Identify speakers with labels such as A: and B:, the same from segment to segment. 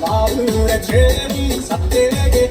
A: 마을의 죄인 사대에게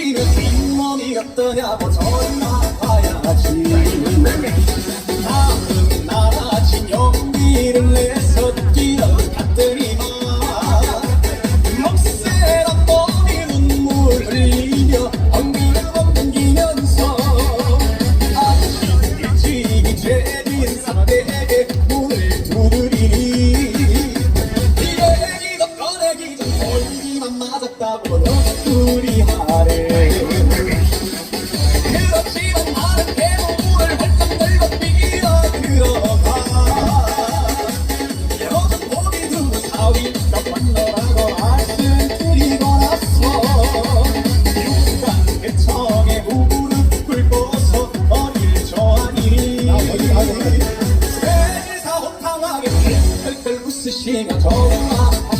A: 사윗감 없으시는 뒷몸이 어떠냐고 전화봐야지. 다음 나라진 용기를 내서 뛰어 갔더니만 먹새란 놈이 눈물 흘리며 엉금 엉기면서 아침 일찍이 죄진 사대에게 문을 두드리니 이래기도 꺼내기도 돌기만 맞았다고 七个头啊！